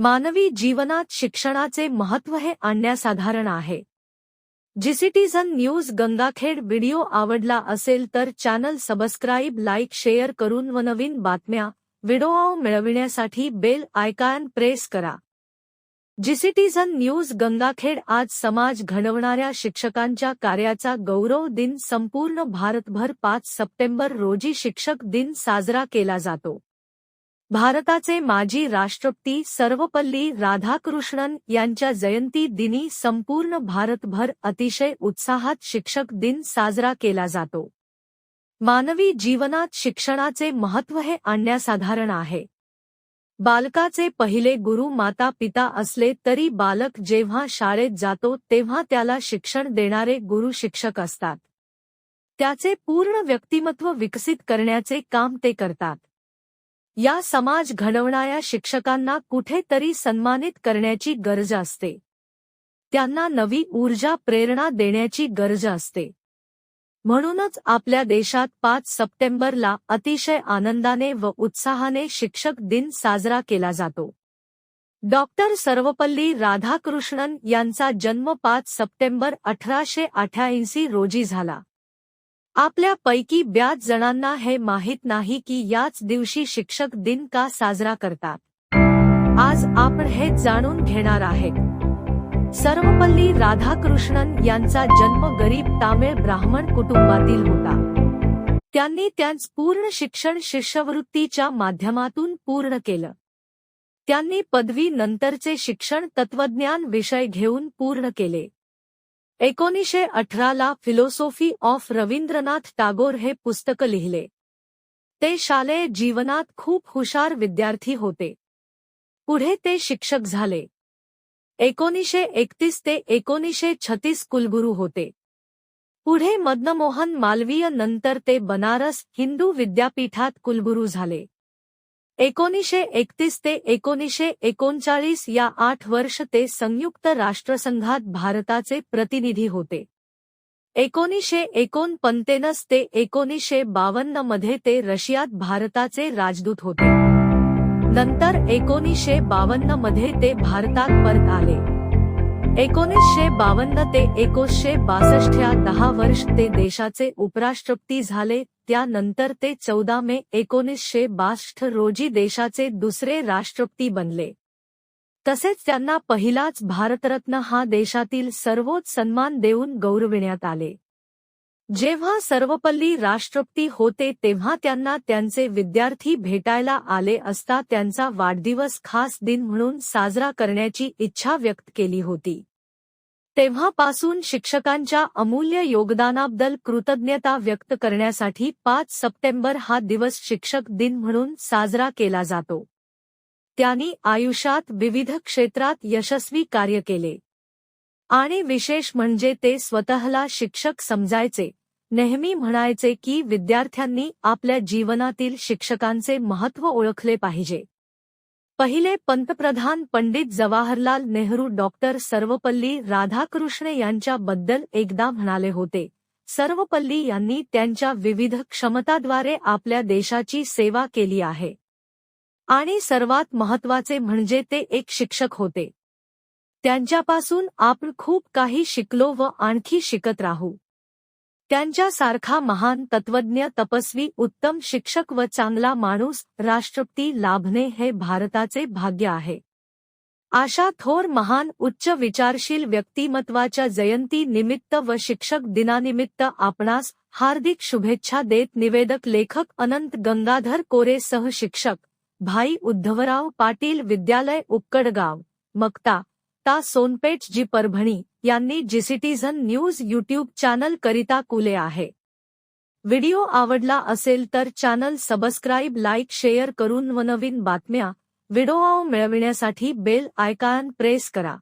मानवी जीवनात शिक्षणाचे महत्त्व हे आणण्यासाधारण आहे. जिसिटीझन न्यूज गंगाखेड व्हिडिओ आवडला असेल तर चॅनल सबस्क्राईब लाईक शेअर करून व नवीन बातम्या व्हिडिओ मिळविण्यासाठी बेल आयकॉन प्रेस करा. जिसिटीझन न्यूज गंगाखेड आज समाज घडवणाऱ्या शिक्षकांच्या कार्याचा गौरव दिन संपूर्ण भारतभर पाच सप्टेंबर रोजी शिक्षक दिन साजरा केला जातो. भारताचे माजी राष्ट्रपती सर्वपल्ली राधाकृष्णन यांच्या जयंती दिनी संपूर्ण भारतभर अतिशय उत्साहात शिक्षक दिन साजरा केला जातो. मानवी जीवनात शिक्षणाचे महत्त्व हे अनन्यसाधारण आहे. बालकाचे पहिले गुरु माता पिता असले तरी बालक जेव्हा शाळेत जातो तेव्हा त्याला शिक्षण देणारे गुरु शिक्षक असतात. त्याचे पूर्ण व्यक्तिमत्व विकसित करण्याचे काम ते करतात. या समाज घडवणाऱ्या शिक्षकांना कुठेतरी सन्मानित करण्याची गरज असते. त्यांना नवी ऊर्जा प्रेरणा देण्याची गरज असते. म्हणूनच आपल्या देशात पाच सप्टेंबरला अतिशय आनंदाने व उत्साहाने शिक्षक दिन साजरा केला जातो. डॉक्टर सर्वपल्ली राधाकृष्णन यांचा जन्म पाच सप्टेंबर अठराशे अठ्याऐंशी रोजी झाला. आपल्यापैकी ब्याच जणांना हे माहीत नाही की याच दिवशी शिक्षक दिन का साजरा करतात. आज आपण हे जाणून घेणार आहेत. सर्वपल्ली राधाकृष्णन यांचा जन्म गरीब तामिळ ब्राह्मण कुटुंबातील होता. त्यांनी त्यांच पूर्ण शिक्षण शिष्यवृत्तीच्या माध्यमातून पूर्ण केलं. त्यांनी पदवी नंतरचे शिक्षण तत्वज्ञान विषय घेऊन पूर्ण केले. एकोणीसशे अठराला फिलॉसॉफी ऑफ़ रवींद्रनाथ टागोर हे पुस्तक लिहिले. ते शालेय जीवनात खूप हुशार विद्यार्थी होते. पुढे ते शिक्षक झाले. एकोणीसशे एकतीस ते एकोणीसशे छत्तीस कुलगुरू होते. पुढे मदनमोहन मालवीय नंतर ते बनारस हिंदू विद्यापीठात कुलगुरू झाले. एकोणीसशे एकतीस ते एकोणीसशे एकोणचाळीस या आठ वर्ष ते संयुक्त राष्ट्रसंघात भारताचे प्रतिनिधी होते. एकोणीसशे एकोणपन्तेनस ते एकोणीसशे बावन्नमध्ये ते रशियात भारताचे राजदूत होते. नंतर एकोणीसशे बावन्नमध्ये ते भारतात परत आले. एकोणीसशे बावन्न ते एकोणीसशे बासष्ट या दहा वर्ष ते देशाचे उपराष्ट्रपती झाले त्यानंतर ते चौदा मे एकोणीसशे बासष्ट रोजी देशाचे दुसरे राष्ट्रपती बनले. तसेच त्यांना पहिलाच भारतरत्न हा देशातील सर्वोच्च सन्मान देऊन गौरविण्यात आले. जेव्हा सर्वपल्ली राष्ट्रपती होते तेव्हा त्यांना त्यांचे विद्यार्थी भेटायला आले असता त्यांचा वाढदिवस खास दिन म्हणून साजरा करण्याची इच्छा व्यक्त केली होती. तेव्हापासून शिक्षकांच्या अमूल्य योगदानाबद्दल कृतज्ञता व्यक्त करण्यासाठी पाच सप्टेंबर हा दिवस शिक्षक दिन म्हणून साजरा केला जातो. त्यांनी आयुष्यात विविध क्षेत्रात यशस्वी कार्य केले. आणि विशेष म्हणजे ते स्वतःला शिक्षक समजायचे नेहमी म्हणायचे की विद्यार्थ्यांनी आपल्या जीवनातील शिक्षकांचे महत्त्व ओळखले पाहिजे. पहिले पंतप्रधान पंडित जवाहरलाल नेहरू डॉक्टर सर्वपल्ली राधाकृष्ण यांच्याबद्दल एकदा म्हणाले होते. सर्वपल्ली यांनी त्यांच्या विविध क्षमताद्वारे आपल्या देशाची सेवा केली आहे. आणि सर्वात महत्त्वाचे म्हणजे ते एक शिक्षक होते. त्यांच्यापासून आपण खूप काही शिकलो व आणखी शिकत राहू. त्यांच्यासारखा महान तत्वज्ञ तपस्वी उत्तम शिक्षक व चांगला माणूस राष्ट्रपती लाभणे हे भारताचे भाग्य आहे. अशा थोर महान उच्च विचारशील व्यक्तिमत्वाच्या जयंती निमित्त व शिक्षक दिनानिमित्त आपणास हार्दिक शुभेच्छा देत निवेदक लेखक अनंत गंगाधर कोरे सह शिक्षक भाई उद्धवराव पाटील विद्यालय उक्कडगाव मक्ता ता सोनपेठ जी परभणी. यांनी जिसिटीझन न्यूज यूट्यूब चॅनल करिता कुले आहे. व्हिडिओ आवडला असेल तर चॅनल सबस्क्राईब लाईक शेअर करून व नवीन बातम्या व्हिडिओ मिळविण्यासाठी बेल आयकॉन प्रेस करा.